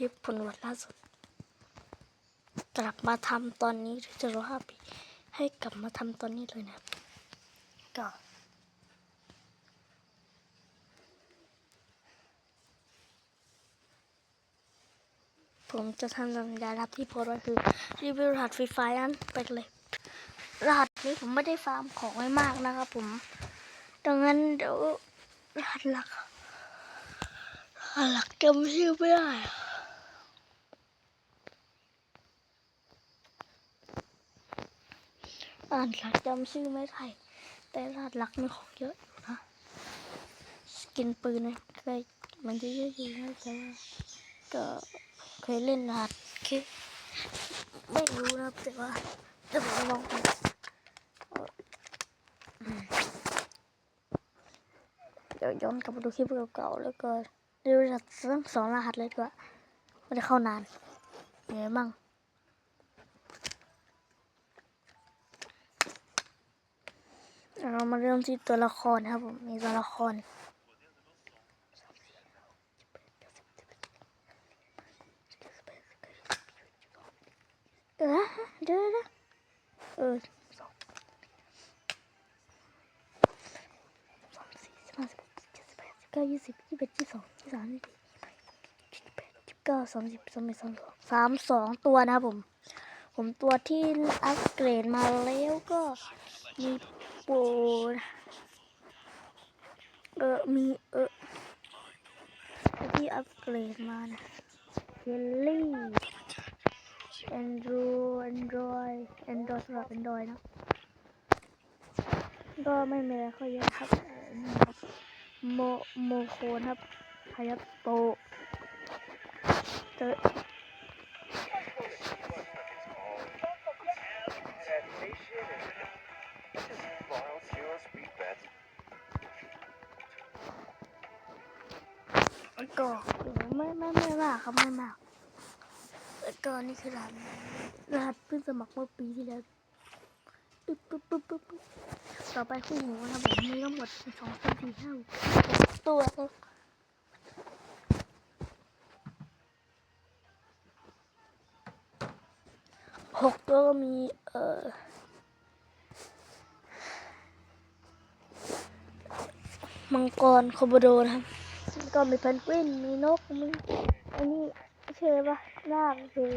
ลิปผลวัดล่าสุด กลับมาทำตอนนี้จะรอห้าปี ให้กลับมาทำตอนนี้เลยนะครับ ก็ผมจะทำสัญญารับที่โพสไว้คือรีวิวรหัสฟรีไฟนั้นไปเลย รหัสนี้ผมไม่ได้ฟาร์มของไว้มากนะครับผม ดังนั้นเดี๋ยวรหัสหลักรหัสหลักจำชื่อไม่ได้อะอ่านหลักจำชื่อไม่ได้แต่รหัสหลักมีของเยอะอยู่นะ สกินปืนนะเคยมันจะเยอะอยู่นะแต่ว่าก็เคยเล่นรหัสแค่ไม่รู้นะแต่ว่าเดี๋ยวผมลองเดี๋ยวย้อนกลับมาดูคลิปเก่าๆแล้วก็ดูรหัสทั้งสองรหัสเลยดีกว่าไม่ได้เข้านานเหนื่อยมั่งเรา มาเริ่มที่ตัวละครครับผมมีตัวละครเออเดี๋ยวเดี๋ยวเออสองสามสี่สิบห้าสิบหกสิบเจ็ดสิบแปดสิบเก้ายี่สิบยี่สิบเอ็ดยี่สิบสองยี่สิบสามยี่สิบสี่ยี่สิบแปดยี่สิบเก้าสามสิบสามเอ็ดสามสองสามสองตัวนะครับผม ผมตัวที่อัปเกรดมาแล้วก็มี ปูเออมีเออที่อัปเกรดมานะเยลลี่ Android Android Android สำหรับ Android นะก็ไม่มีอะไรค่อยเยอะครับโมโมโคนครับพยับโตเจอ ก็ไม่ไม่ไม่มากครับไม่มากแล้วก็นี่คือรหัสรหัสเพิ่งสมัครเมื่อปีที่แล้วปึ๊บปึ๊บปึ๊บปึ๊บต่อไปคู่หูนะผมมีทั้งหมดสองสามสี่ห้าหกตัวหกตัวก็มีเอ่อมังกรโคโบโดนะครับแล้ว ก็มีเพนกวิน มีนก มีอันนี้เชื่ออะไรปะลากคือ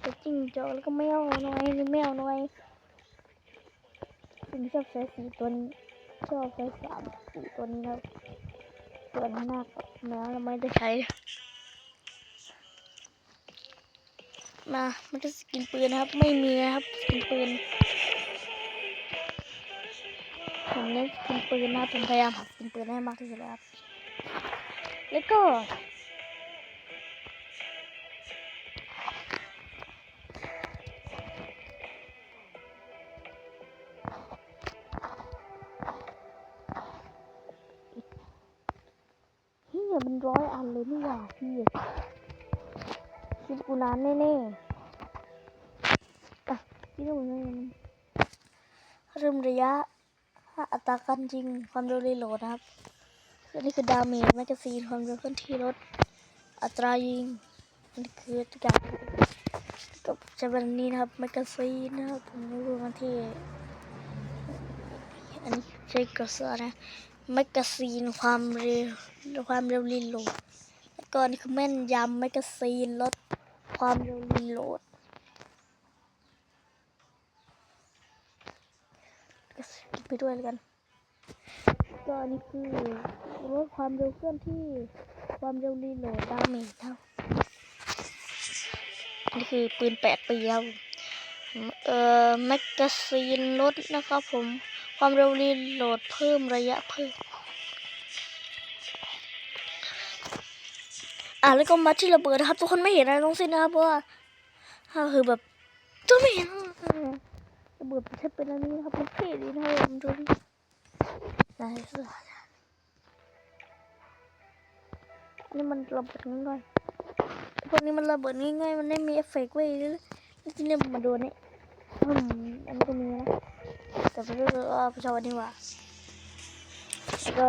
เป็นจิ้งจอกแล้วก็แมวน้อยมีแมวน้อยผมชอบใช้สีตัวนี้ชอบใช้สามสีตัวนี้ครับส่วนหน้ากับแมวเราไม่ได้ใช้มามันจะสกินปืนนะครับ ไม่มีนะครับสกินปืนผมเล่นสกินปืนนะผมพยายามหาสกินปืนให้มากที่สุดแล้วครับ แล้วก็เฮียมันร้อยอันเลยนี่หว่าพี่คิดกูนานแน่ๆอะคิดว่ามันเริ่มระยะอัตราการยิงความเร็วรีโหลดนะครับ อันนี้คือดาเมจแมกกาซีนความเร็วเคลื่อนที่รถ อัตรายิงอันนี้คือทุกอย่างกับจะเป็นนี้นะครับแมกกาซีนนะครับผมรู้กันที่อันนี้ใช้กระสุนนะแมกกาซีนความเร็วความเร็วรีโหลดแล้วก็อันนี่คือแม่นยำแมกกาซีนลดความเร็วรีโหลดก็ไปด้วยกัน ก็อันนี้คือลดความเร็วเคลื่อนที่ความเร็วรีโหลดดาเมจครับอันนี้คือปืนแปดปีครับเอ่อแมกกาซีนลดนะครับผมความเร็วรีโหลดเพิ่มระยะเพิ่มอะแล้วก็มาที่ระเบิดนะครับ ทุกคนไม่เห็นอะไรทั้งสิ้นนะครับเพราะว่าถ้าคือแบบตัวไม่เห็นระเบิดมันแค่เป็นอันนี้นะครับมันเท่ดีนะครับผมดูดิ ได้สุดอันนี้มันระเบิดง่ายๆพวกนี้มันระเบิดง่ายๆ มันไม่มีเอฟเฟกต์เว้ยนี่ที่นี่มาดูนี่อืมอันนี้ก็มีนะ แต่ไม่รู้ว่าผู้ชายวันนี้ว่าก็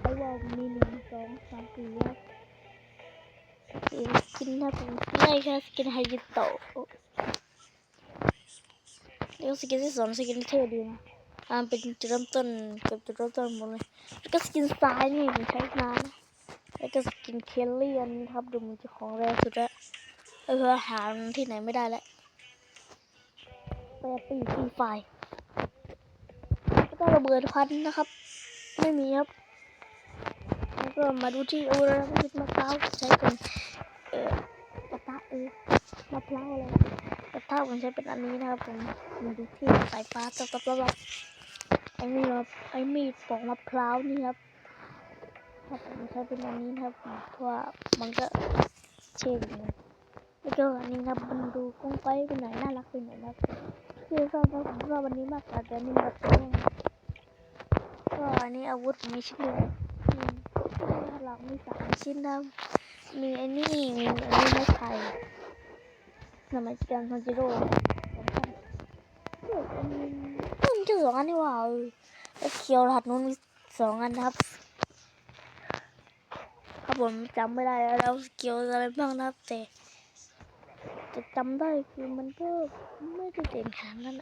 ไอ้ว่ามีหนึ่งสองสามสี่ครับสกินนะผมได้แค่สกินไฮยิโตะเรียกสกินที่สองสกินทีเท่ดีนะ อ่าเป็นจุดเริ่มต้นกับจุดเริ่มต้นหมดเลยแล้วก็สกินซ้ายนี่ผมใช้นานนะแล้วก็สกินเคลลี่อันนี้ครับดูมันจะของแรงสุดละก็คือหาที่ไหนไม่ได้แล้วแปดปีฟีไฟแล้วก็ระเบิดควันนะครับ ไม่มีครับแล้วก็มาดูที่อุระมิดมะพร้าวใช้เป็นเอ่อกระทะเออมะพร้าวอะไรกระทะผมใช้เป็นอันนี้นะครับผมมาดูที่สายฟ้าตัวกับรอบ อ้นี่ครับไอ้มีดปอกมะพร้าวนี่ครับครับผมใช้เป็นอันนี้ครับเพราะว่ามันก็เช่นแล้วก็อันนี้ครับมันดูกล้งไปไปหน่อยน่ารักไปหน่อยนะครับคือชอบนะผมชอบวันนี้มากกว่าแต่อันนี่แบบตัวก็อันนี้อาวุธมีชิ้นเดียวหลังมีสามชิ้นนะมีไอ้นี่มีอันนี้ไม้ไผ่สมัยจันทันจิโร่ สองอันนี่ว่าเออแล้วเคียวรหัสนู้นมีสองอันครับครับผมจำไม่ได้แล้วเกียวอะไรบ้างนะครับแต่จะจำได้คือมันก็ไม่ได้เด่นขนาดนั้น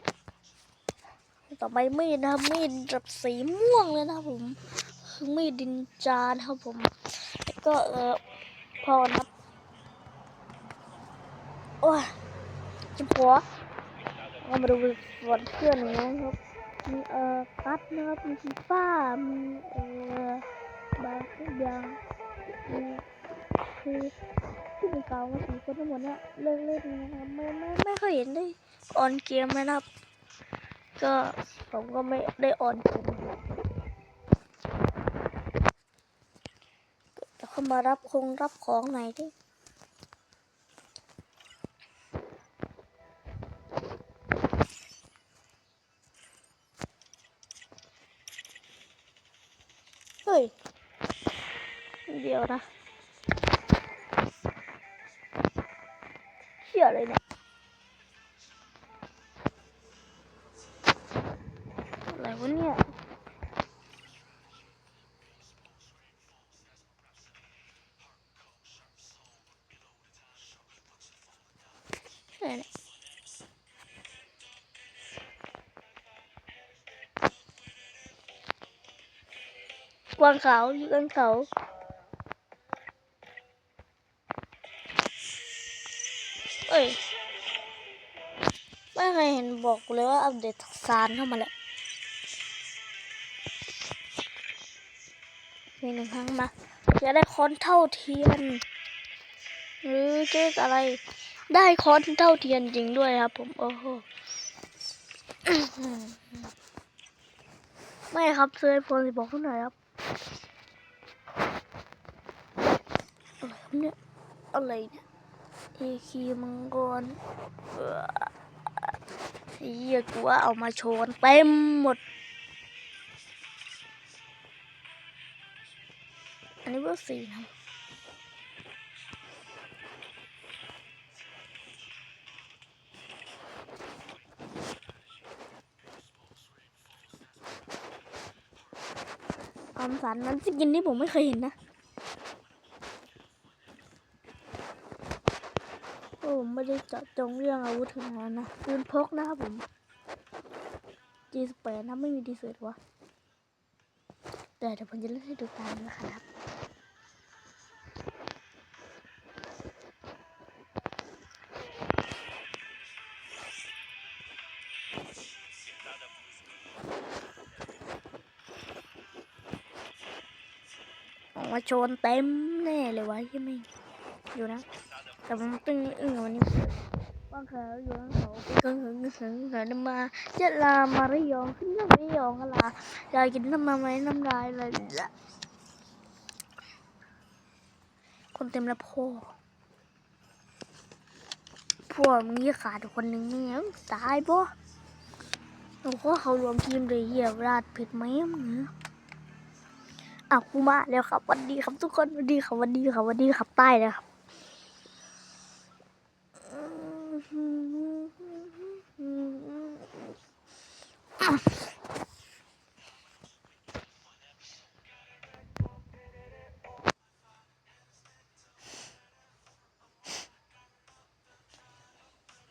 ต่อไปมีดนะมีดแบบสีม่วงเลยนะครับผมคือมีดดินจานครับผมแล้วก็เออพอนะครับโอ้ยจิบหัวเรามาดูส่วนเพื่อนหนึ่งนะครับ มีเอ่อกัดนะครับมีฟีฟ้ามีเอ่อบางอย่างมีคือที่เป็นเก่ามาสีคนทั้งหมดเนี่ยเลิกเล่นนะครับไม่ไม่ไม่เคยเห็นได้ออนเกมเลยนะครับ ก็ผมก็ไม่ได้ออนเกมจะเข้ามารับคงรับของไหนอ ฮ้ย เดี๋ยวนะเชื่อเลยเนี่ย วางขาวอยู่กวางขาวเอ้ย ไม่เคยเห็นบอกเลยว่าอัปเดตซานเข้ามาแล้ว มีหนึ่งครั้งมาจะได้คอนเท่าเทียน หรือเจ๊กอะไร ได้คอนเท่าเทียนจริงด้วยครับผม โอ้โห ไม่ครับเซื้อไอโฟนสิบอกคุณหน่อยครับ อะไรครับเนี่ย อะไรเนี่ยเอคีมังกรเอ่อเฮียกูว่าเอามาโชว์กันเต็มหมด อันนี้เบอร์สี่นะ อมสันนั้นสกินที่ผมไม่เคยเห็นนะโอ้ผมไม่ได้เจาะจงเรื่องอาวุธขนาดนั้นนะปืนพกนะครับผมดีสเปรนะไม่มีดีเซลวะแต่เดี๋ยวผมจะเล่นให้ดูกันนะครับ มาโชนเต็มแน่เลยวะใช่ไหมอยู่นะ แต่ผมตึงอึ้งกับวันนี้บางครั้อยู่ข้างเขาไปกังหึงหึงหึงมาเจะลามาระยองขึ้นก็ระยองก็ลาอยากกินน้ำมาไหมน้ำลายเลยคนเต็มแล้วพ่อพ่อมีขาดคนหนึ่งเนี่ยตายบ่หนูก็เขารวมทีมเลยเหี้ยราดผิดไหมมึงเนี่ย อากูมาแล้วครับวันดีครับทุกคนวันดีครับวันดีครับวันดีครับใต้นะครับ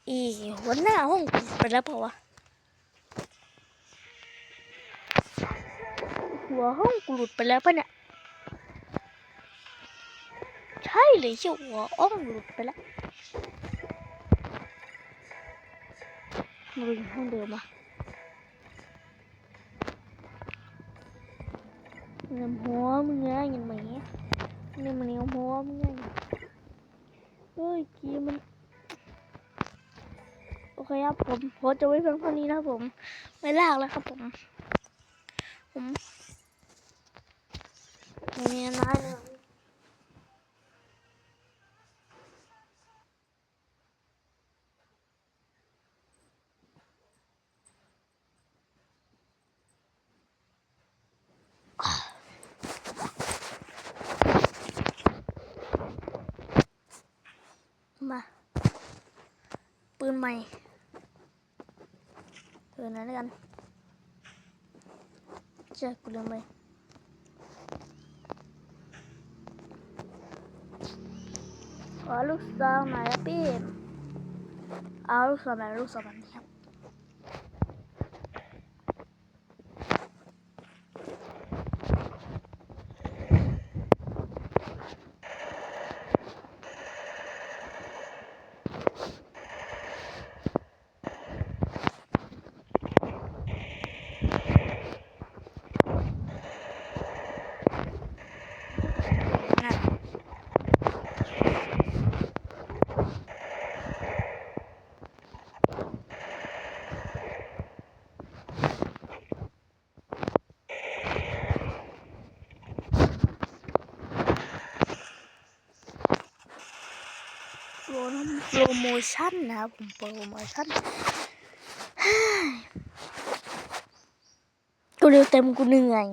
อีหัวหน้าห้องไปแล้วเปล่าวะ หัวห้องกูหลุดไปแล้วปะเนี่ย ใช่เลยเชี่ยวหัวอ้องหลุดไปแล้วมาดูห้องเดิมอะเงินหัวมึงไงเงินไหมนี่มันเงินหัวมึงไงเฮ้ยกีมันโอเคครับผมโพสจะไว้เพียงเท่านี้นะผม ไม่ลากแล้วครับผม ผม ไม่มีอะไรเลยมาปืนใหม่ปืนนั้นแล้วกันเจอกูลืมไปขอลูกซองหน่ อยนะพี่เอาลูกซองแบบลูกซองแบบนี้ครับ นั่นโปร โปรโมชั่นนะครับผมโปรโมชั่นกูเร็วเต็มกูเหนื่อย